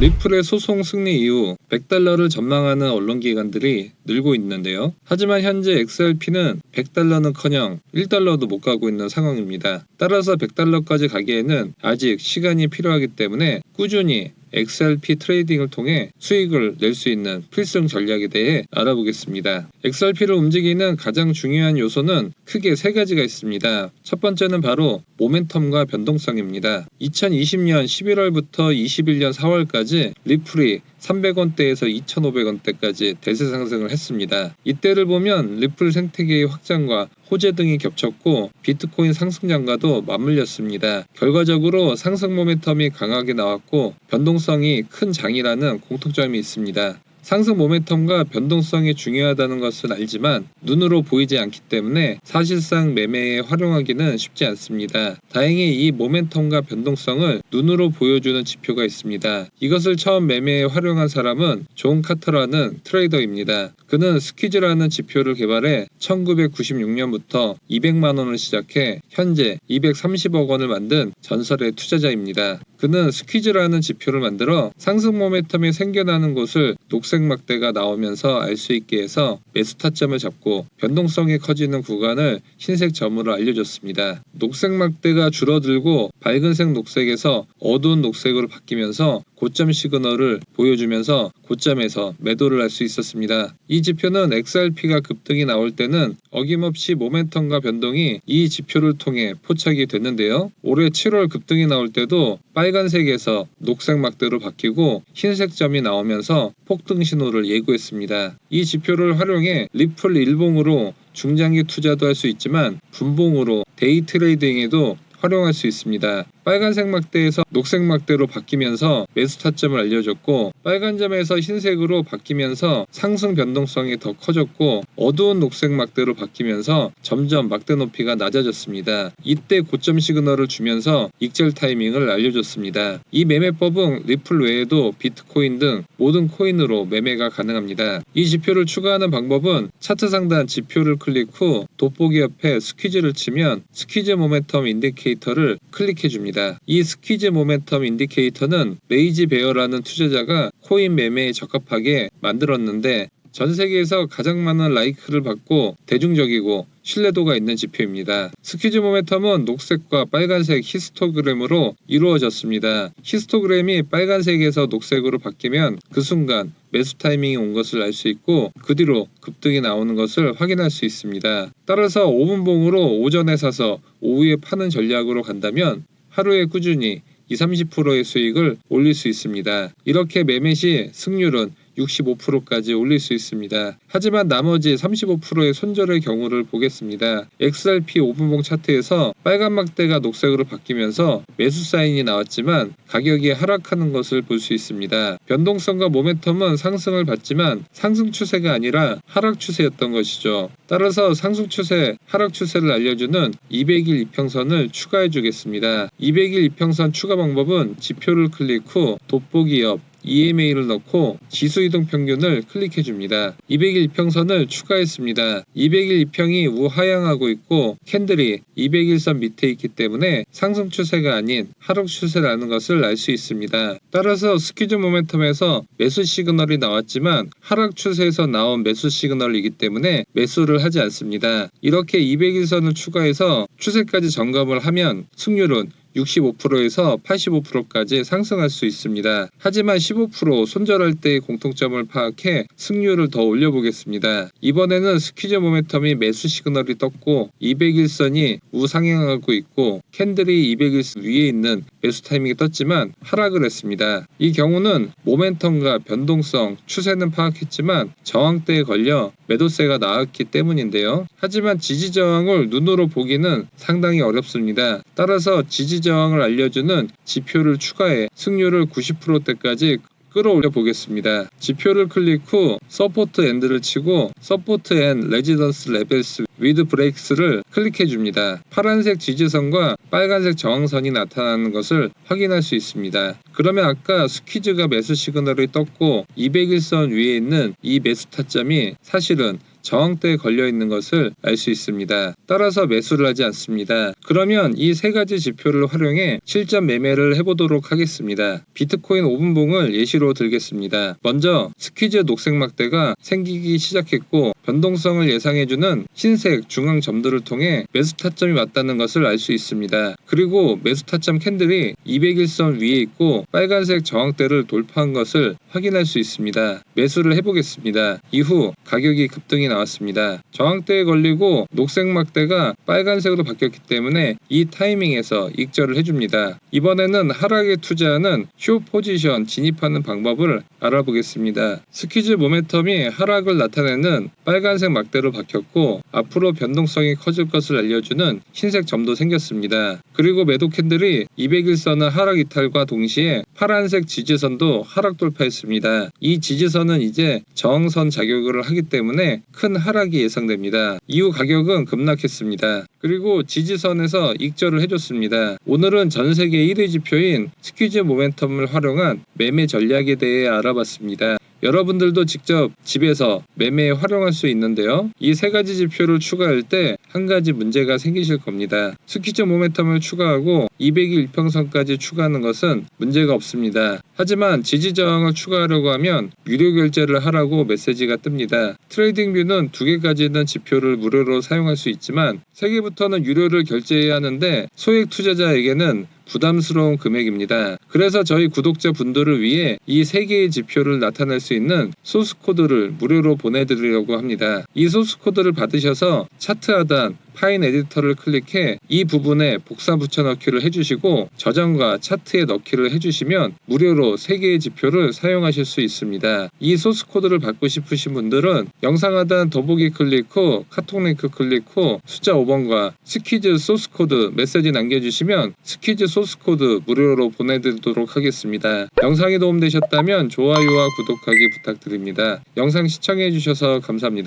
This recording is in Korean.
리플의 소송 승리 이후 100달러를 전망하는 언론기관들이 늘고 있는데요. 하지만 현재 XRP는 100달러는커녕 1달러도 못 가고 있는 상황입니다. 따라서 100달러까지 가기에는 아직 시간이 필요하기 때문에 꾸준히 XRP 트레이딩을 통해 수익을 낼 수 있는 필승 전략에 대해 알아보겠습니다. XRP를 움직이는 가장 중요한 요소는 크게 세 가지가 있습니다. 첫 번째는 바로 모멘텀과 변동성입니다. 2020년 11월부터 21년 4월까지 리플이 300원대에서 2,500원대까지 대세 상승을 했습니다. 이때를 보면 리플 생태계의 확장과 호재 등이 겹쳤고 비트코인 상승장과도 맞물렸습니다. 결과적으로 상승 모멘텀이 강하게 나왔고 변동성이 큰 장이라는 공통점이 있습니다. 상승 모멘텀과 변동성이 중요하다는 것은 알지만 눈으로 보이지 않기 때문에 사실상 매매에 활용하기는 쉽지 않습니다. 다행히 이 모멘텀과 변동성을 눈으로 보여주는 지표가 있습니다. 이것을 처음 매매에 활용한 사람은 존 카터라는 트레이더입니다. 그는 스퀴즈라는 지표를 개발해 1996년부터 200만 원을 시작해 현재 230억 원을 만든 전설의 투자자입니다. 그는 스퀴즈라는 지표를 만들어 상승 모멘텀이 생겨나는 곳을 녹색 막대가 나오면서 알 수 있게 해서 매수 타점을 잡고 변동성이 커지는 구간을 흰색 점으로 알려줬습니다. 녹색 막대가 줄어들고 밝은색 녹색에서 어두운 녹색으로 바뀌면서 고점 시그널을 보여주면서 고점에서 매도를 할 수 있었습니다. 이 지표는 XRP가 급등이 나올 때는 어김없이 모멘텀과 변동이 이 지표를 통해 포착이 됐는데요. 올해 7월 급등이 나올 때도 빨간색에서 녹색 막대로 바뀌고 흰색 점이 나오면서 폭등 신호를 예고했습니다. 이 지표를 활용해 리플 일봉으로 중장기 투자도 할 수 있지만 분봉으로 데이 트레이딩에도 활용할 수 있습니다. 빨간색 막대에서 녹색 막대로 바뀌면서 매수 타점을 알려줬고 빨간 점에서 흰색으로 바뀌면서 상승 변동성이 더 커졌고 어두운 녹색 막대로 바뀌면서 점점 막대 높이가 낮아졌습니다. 이때 고점 시그널을 주면서 익절 타이밍을 알려줬습니다. 이 매매법은 리플 외에도 비트코인 등 모든 코인으로 매매가 가능합니다. 이 지표를 추가하는 방법은 차트 상단 지표를 클릭 후 돋보기 옆에 스퀴즈를 치면 스퀴즈 모멘텀 인디케이터 를 클릭해 줍니다. 이 스퀴즈 모멘텀 인디케이터는 레이지 베어라는 투자자가 코인 매매에 적합하게 만들었는데 전 세계에서 가장 많은 라이크를 받고 대중적이고 신뢰도가 있는 지표입니다. 스퀴즈 모멘텀은 녹색과 빨간색 히스토그램으로 이루어졌습니다. 히스토그램이 빨간색에서 녹색으로 바뀌면 그 순간 매수 타이밍이 온 것을 알 수 있고 그 뒤로 급등이 나오는 것을 확인할 수 있습니다. 따라서 5분봉으로 오전에 사서 오후에 파는 전략으로 간다면 하루에 꾸준히 20, 30%의 수익을 올릴 수 있습니다. 이렇게 매매 시 승률은 65%까지 올릴 수 있습니다. 하지만 나머지 35%의 손절의 경우를 보겠습니다. XRP 5분봉 차트에서 빨간 막대가 녹색으로 바뀌면서 매수 사인이 나왔지만 가격이 하락하는 것을 볼 수 있습니다. 변동성과 모멘텀은 상승을 받지만 상승 추세가 아니라 하락 추세였던 것이죠. 따라서 상승 추세, 하락 추세를 알려주는 200일 이평선을 추가해 주겠습니다. 200일 이평선 추가 방법은 지표를 클릭 후 돋보기 옆 EMA를 넣고 지수 이동 평균을 클릭해 줍니다. 200일 이평선을 추가했습니다. 200일 이평이 우하향하고 있고 캔들이 200일선 밑에 있기 때문에 상승 추세가 아닌 하락 추세라는 것을 알 수 있습니다. 따라서 스퀴즈 모멘텀에서 매수 시그널이 나왔지만 하락 추세에서 나온 매수 시그널이기 때문에 매수를 하지 않습니다. 이렇게 200일선을 추가해서 추세까지 점검을 하면 승률은 65%에서 85%까지 상승할 수 있습니다. 하지만 15% 손절할 때의 공통점을 파악해 승률을 더 올려보겠습니다. 이번에는 스퀴즈 모멘텀이 매수 시그널이 떴고 200일선이 우상향하고 있고 캔들이 200일선 위에 있는 매수 타이밍이 떴지만 하락을 했습니다. 이 경우는 모멘텀과 변동성, 추세는 파악했지만 저항대에 걸려 매도세가 나왔기 때문인데요. 하지만 지지 저항을 눈으로 보기는 상당히 어렵습니다. 따라서 지지 저항을 알려주는 지표를 추가해 승률을 90%대까지 끌어올려 보겠습니다. 지표를 클릭 후 서포트 엔드를 치고 서포트 앤 레지던스 레벨스 위드 브레이크스를 클릭해 줍니다. 파란색 지지선과 빨간색 저항선이 나타나는 것을 확인할 수 있습니다. 그러면 아까 스퀴즈가 매수 시그널이 떴고 201선 위에 있는 이 매수 타점이 사실은 저항대에 걸려 있는 것을 알 수 있습니다. 따라서 매수를 하지 않습니다. 그러면 이 세 가지 지표를 활용해 실전 매매를 해보도록 하겠습니다. 비트코인 5분봉을 예시로 들겠습니다. 먼저 스퀴즈 녹색 막대가 생기기 시작했고 변동성을 예상해주는 흰색 중앙 점들을 통해 매수 타점이 왔다는 것을 알 수 있습니다. 그리고 매수 타점 캔들이 201선 위에 있고 빨간색 저항대를 돌파한 것을 확인할 수 있습니다. 매수를 해보겠습니다. 이후 가격이 급등이 나왔습니다. 저항대에 걸리고 녹색 막대가 빨간색으로 바뀌었기 때문에 이 타이밍에서 익절을 해줍니다. 이번에는 하락에 투자하는 쇼 포지션 진입하는 방법을 알아보겠습니다. 스퀴즈 모멘텀이 하락을 나타내는 빨간색 막대로 바뀌었고 앞으로 변동성이 커질 것을 알려주는 흰색 점도 생겼습니다. 그리고 매도 캔들이 201선의 하락 이탈과 동시에 파란색 지지선도 하락 돌파했습니다. 이 지지선은 이제 저항선 작용을 하기 때문에 큰 하락이 예상됩니다. 이후 가격은 급락했습니다. 그리고 지지선에서 익절을 해줬습니다. 오늘은 전 세계 1위 지표인 스퀴즈 모멘텀을 활용한 매매 전략에 대해 알아봤습니다. 여러분들도 직접 집에서 매매에 활용할 수 있는데요. 이 세 가지 지표를 추가할 때 한 가지 문제가 생기실 겁니다. 스퀴즈 모멘텀을 추가하고 200일 일평선까지 추가하는 것은 문제가 없습니다. 하지만 지지 저항을 추가하려고 하면 유료 결제를 하라고 메시지가 뜹니다. 트레이딩 뷰는 두 개까지 있는 지표를 무료로 사용할 수 있지만 세 개부터는 유료를 결제해야 하는데 소액 투자자에게는 부담스러운 금액입니다. 그래서 저희 구독자 분들을 위해 이 세 개의 지표를 나타낼 수 있는 소스 코드를 무료로 보내드리려고 합니다. 이 소스 코드를 받으셔서 차트 하단 파인 에디터를 클릭해 이 부분에 복사 붙여넣기를 해주시고 저장과 차트에 넣기를 해주시면 무료로 세 개의 지표를 사용하실 수 있습니다. 이 소스 코드를 받고 싶으신 분들은 영상 하단 더보기 클릭 후 카톡 링크 클릭 후 숫자 5번과 스퀴즈 소스 코드 메시지 남겨주시면 스퀴즈 소스 코드 무료로 보내드리도록 하겠습니다. 영상이 도움되셨다면 좋아요와 구독하기 부탁드립니다. 영상 시청해주셔서 감사합니다.